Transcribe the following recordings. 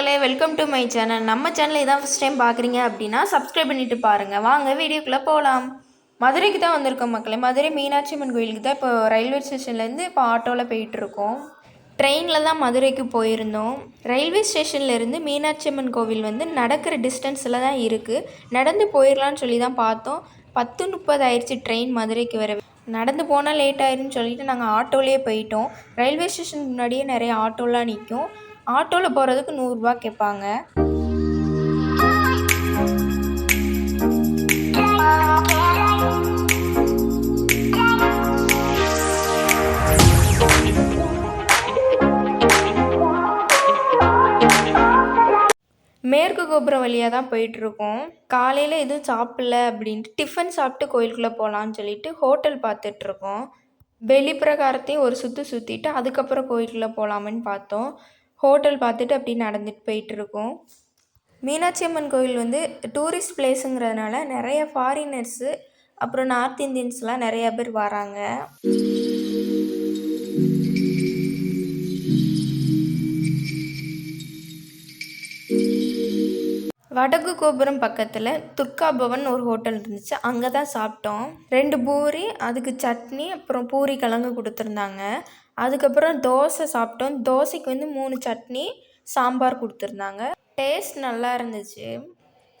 Welcome to my channel நம்ம channel இதான் first time பார்க்குறீங்க அப்படின்னா சப்ஸ்கிரைப் பண்ணிட்டு பாருங்கள் வாங்க வீடியோக்குள்ளே போகலாம் மதுரைக்கு தான் வந்திருக்கோம் மக்களே. மதுரை மீனாட்சி அம்மன் கோயிலுக்கு தான் இப்போ ரயில்வே ஸ்டேஷன்லேருந்து இப்போ ஆட்டோவில் போயிட்டுருக்கோம் ட்ரெயினில் தான் மதுரைக்கு போயிருந்தோம். ரயில்வே ஸ்டேஷன்லேருந்து மீனாட்சி அம்மன் கோவில் வந்து நடக்கிற டிஸ்டன்ஸில் தான் இருக்குது நடந்து போயிடலான்னு சொல்லி தான் பார்த்தோம். பத்து முப்பது ஆயிடுச்சு ட்ரெயின் மதுரைக்கு வர. நடந்து போனால் லேட் ஆயிருன்னு சொல்லிட்டு நாங்கள் ஆட்டோலேயே போயிட்டோம். ரயில்வே ஸ்டேஷன் முன்னாடியே நிறைய ஆட்டோலாம் நிற்கும் ஆட்டோவில் போகிறதுக்கு நூறுரூவா கேட்பாங்க மேற்கு கோபுரம் வழியாக தான் போயிட்டுருக்கோம். காலையில் எதுவும் சாப்பிடல அப்படின்ட்டு டிஃபன் சாப்பிட்டு கோயிலுக்குள்ளே போகலான்னு சொல்லிட்டு ஹோட்டல் பார்த்துட்ருக்கோம் வெளிப்பிரகாரத்தையும் ஒரு சுற்று சுற்றிட்டு அதுக்கப்புறம் கோயிலுக்குள்ளே போகலாமேன்னு பார்த்தோம். ஹோட்டல் பார்த்துட்டு அப்படி நடந்துட்டு போயிட்டுருக்கோம். மீனாட்சி அம்மன் கோயில் வந்து டூரிஸ்ட் பிளேஸுங்கிறதுனால நிறைய ஃபாரினர்ஸு அப்புறம் நார்த் இந்தியன்ஸ்லாம் நிறையா பேர் வராங்க. வடக்கு கோபுரம் பக்கத்தில் துர்கா பவன் ஒரு ஹோட்டல் இருந்துச்சு. அங்கே தான் சாப்பிட்டோம். ரெண்டு பூரி அதுக்கு சட்னி அப்புறம் பூரி கிழங்கு கொடுத்துருந்தாங்க. அதுக்கப்புறம் தோசை சாப்பிட்டோம். தோசைக்கு வந்து மூணு சட்னி சாம்பார் கொடுத்துருந்தாங்க. டேஸ்ட் நல்லா இருந்துச்சு.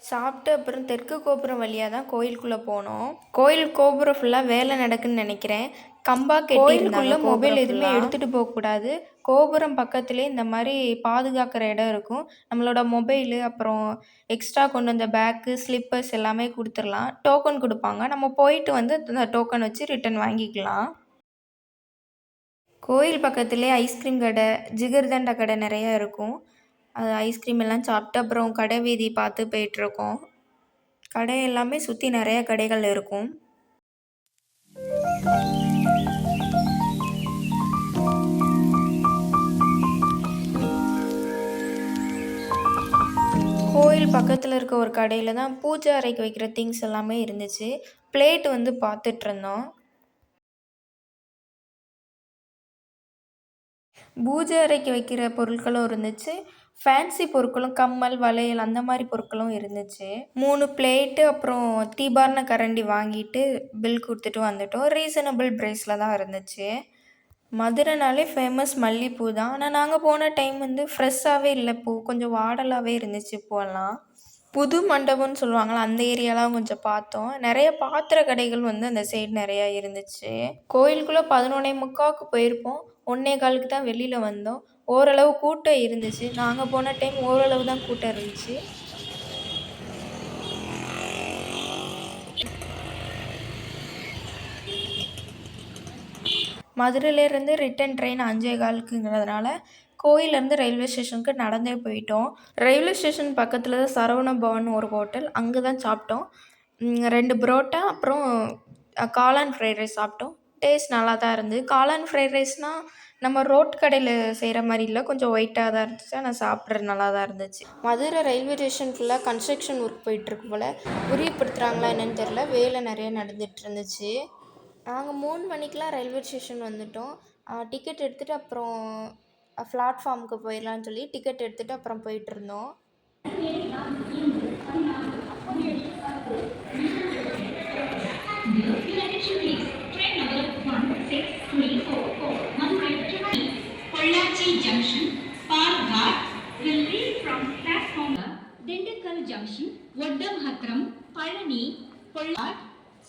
சாப்பிட்டு அப்புறம் தெற்கு கோபுரம் வழியாக தான் கோயிலுக்குள்ளே போனோம். கோயில் கோபுரம் ஃபுல்லாக வேலை நடக்குன்னு நினைக்கிறேன். கம்பா கோயிலுக்குள்ளே மொபைல் எதுவுமே எடுத்துகிட்டு போகக்கூடாது. கோபுரம் பக்கத்துலேயே இந்த மாதிரி பாதுகாக்கிற இடம் இருக்கும். நம்மளோட மொபைலு அப்புறம் எக்ஸ்ட்ரா கொண்டு வந்த பேக்கு ஸ்லிப்பர்ஸ் எல்லாமே கொடுத்துடலாம் டோக்கன் கொடுப்பாங்க. நம்ம போயிட்டு வந்து அந்த டோக்கன் வச்சு ரிட்டன் வாங்கிக்கலாம். கோயில் பக்கத்துலேயே ஐஸ்கிரீம் கடை ஜிகர்தண்டா கடை நிறையா இருக்கும். அது ஐஸ்கிரீம் எல்லாம் சாப்பிட்டு அப்புறம் கடை வீதி பார்த்து போயிட்டுருக்கோம். கடை எல்லாமே சுற்றி நிறைய கடைகள் இருக்கும். கோயில் பக்கத்தில் இருக்க ஒரு கடையில் தான் பூஜை அறைக்கு வைக்கிற திங்ஸ் எல்லாமே இருந்துச்சு. பிளேட் வந்து பார்த்துட்ருந்தோம் பூஜை அறைக்கு வைக்கிற பொருட்களும் இருந்துச்சு. ஃபேன்சி பொருட்களும் கம்மல் வளையல் அந்த மாதிரி பொருட்களும் இருந்துச்சு. மூணு பிளேட்டு அப்புறம் தீபாரண கரண்டி வாங்கிட்டு பில் கொடுத்துட்டு வந்துட்டோம். ரீசனபிள் ப்ரைஸில் தான் இருந்துச்சு. மதுரைனாலே ஃபேமஸ் மல்லிகைப்பூ தான். ஆனால் நாங்கள் போன டைம் வந்து ஃப்ரெஷ்ஷாகவே இல்லை பூ. கொஞ்சம் வாடலாகவே இருந்துச்சு பூவெல்லாம். புது மண்டபம்னு சொல்லுவாங்களா அந்த ஏரியாலாம் கொஞ்சம் பார்த்தோம். நிறைய பாத்திர கடைகள் வந்து அந்த சைடு நிறையா இருந்துச்சு. கோயிலுக்குள்ளே பதினொன்னே முக்காவுக்கு போயிருப்போம். ஒன்றே காலுக்கு தான் வெளியில் வந்தோம். ஓரளவு கூட்டம் இருந்துச்சு. நாங்கள் போன டைம் ஓரளவு தான் கூட்டம் இருந்துச்சு. மதுரையிலேருந்து ரிட்டன் ட்ரெயின் அஞ்சே காலுக்குங்கிறதுனால கோயிலேருந்து ரயில்வே ஸ்டேஷனுக்கு நடந்தே போயிட்டோம். ரயில்வே ஸ்டேஷன் பக்கத்தில் தான் சரவண பவன் ஒரு ஹோட்டல் அங்கே தான் சாப்பிட்டோம். ரெண்டு புரோட்டா அப்புறம் காளான் ஃப்ரைட் ரைஸ் சாப்பிட்டோம். டேஸ்ட் நல்லா தான் இருந்தது காளான் ஃப்ரைட் ரைஸ்னால் நம்ம ரோட் கடையில் செய்கிற மாதிரி இல்லை கொஞ்சம் ஒயிட்டாக தான் இருந்துச்சு. ஆனால் சாப்பிட்றது நல்லா தான் இருந்துச்சு. மதுரை ரயில்வே ஸ்டேஷன் ஃபுல்லாக கன்ஸ்ட்ரக்ஷன் ஒர்க் போயிட்டுருக்கு போல். உரியப்படுத்துகிறாங்களா என்னென்னு தெரில வேலை நிறைய நடந்துகிட்டு இருந்துச்சு. நாங்கள் மூணு மணிக்கெலாம் ரயில்வே ஸ்டேஷன் வந்துட்டோம். டிக்கெட் எடுத்துகிட்டு அப்புறம் பிளாட்ஃபார்முக்கு போயிடலான்னு சொல்லி டிக்கெட் எடுத்துகிட்டு அப்புறம் போயிட்டு ஒட்டம்ஹத்திரம் பழனி பொள்ளாட்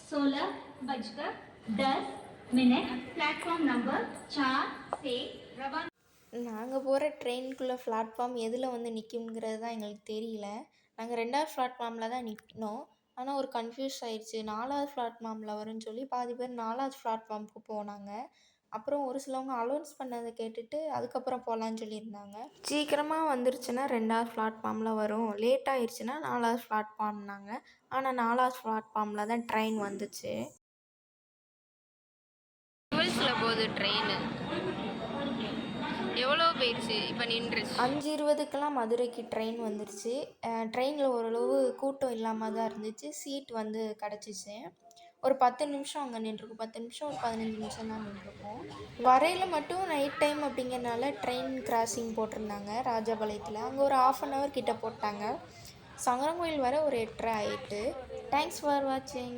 सोलह बजकर दस मिनट प्लेटफॉर्म नंबर चार से रवाना நாங்கள் போகிற ட்ரெயினுக்குள்ளே பிளாட்ஃபார்ம் எதில் வந்து நிற்குங்கிறது தான் எங்களுக்கு தெரியல நாங்கள் ரெண்டாவது பிளாட்ஃபார்மில் தான் நிற்கினோம் ஆனால் ஒரு கன்ஃபியூஸ் ஆயிடுச்சு நாலாவது பிளாட்ஃபார்மில் வரும்னு சொல்லி பாதி பேர் நாலாவது பிளாட்ஃபார்முக்கு போனாங்க அப்புறம் ஒரு சிலவங்க அலௌன்ஸ் பண்ணதை கேட்டுட்டு அதுக்கப்புறம் போகலான்னு சொல்லியிருந்தாங்க. சீக்கிரமாக வந்துருச்சுன்னா ரெண்டாவது பிளாட்ஃபார்மில் வரும். லேட் ஆயிடுச்சுன்னா நாலாவது பிளாட்ஃபார்ம்னாங்க ஆனால் நாலாவது பிளாட்ஃபார்மில் தான் ட்ரெயின் வந்துச்சு. டுவெல்ஸில் போகுது ட்ரெயின் எவ்வளோ போயிடுச்சு? இப்போ நின்றுச்சு. அஞ்சு இருபதுக்கெல்லாம் மதுரைக்கு ட்ரெயின் வந்துருச்சு. ட்ரெயினில் ஓரளவு கூட்டம் இல்லாமல் தான் இருந்துச்சு. சீட் வந்து கிடச்சிச்சு. ஒரு பத்து நிமிஷம் அங்கே நின்றுருக்கும். பத்து நிமிஷம் ஒரு பதினஞ்சு நிமிஷம் தான் நின்றுருக்கும். வரையில் மட்டும் நைட் டைம் அப்படிங்கிறனால ட்ரெயின் கிராசிங் போட்டிருந்தாங்க ராஜபாளையத்தில். அங்கே ஒரு ஆஃப் அன் ஹவர் கிட்ட போட்டாங்க. சங்கரங்கோயில் வர ஒரு எட்டரை ஆயிட்டு. தேங்க்ஸ் ஃபார் வாட்சிங்